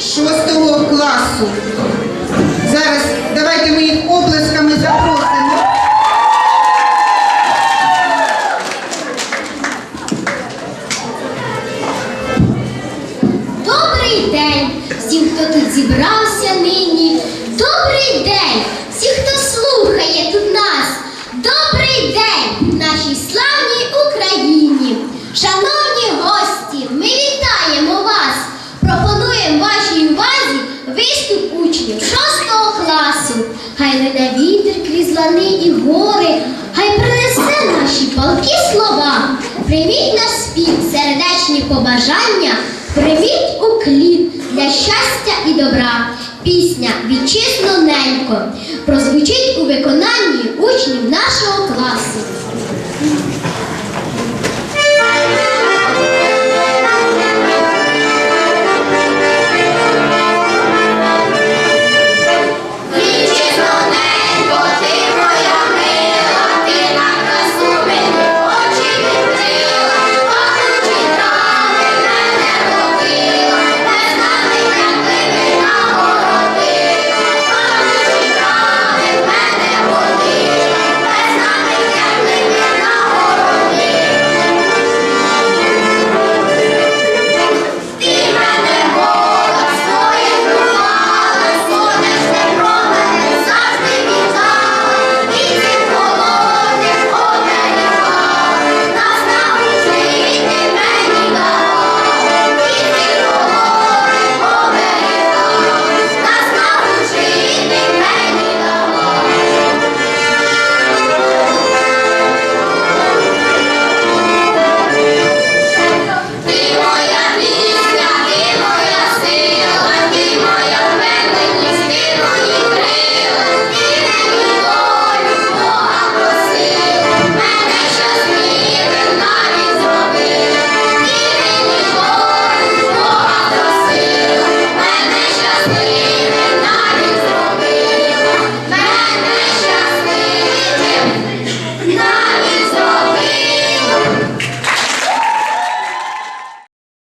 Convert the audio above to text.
шостого класу. Зараз давайте ми їх облесками запросимо. Добрий день всім, хто тут зібрався нині. Добрий день всім, хто слухає тут нас. Добрий день нашій славній Україні. Шановні гості, ми вітаємо вас. Пропонуємо вашій увазі виступ учнів 6 класу. Хай веде вітер крізь лани і гори, хай принесе наші палки слова. Привіть на спів сердечні побажання, привіт у клін для щастя і добра. Пісня Вітчизно ненько прозвучить у виконанні учнів нашого класу.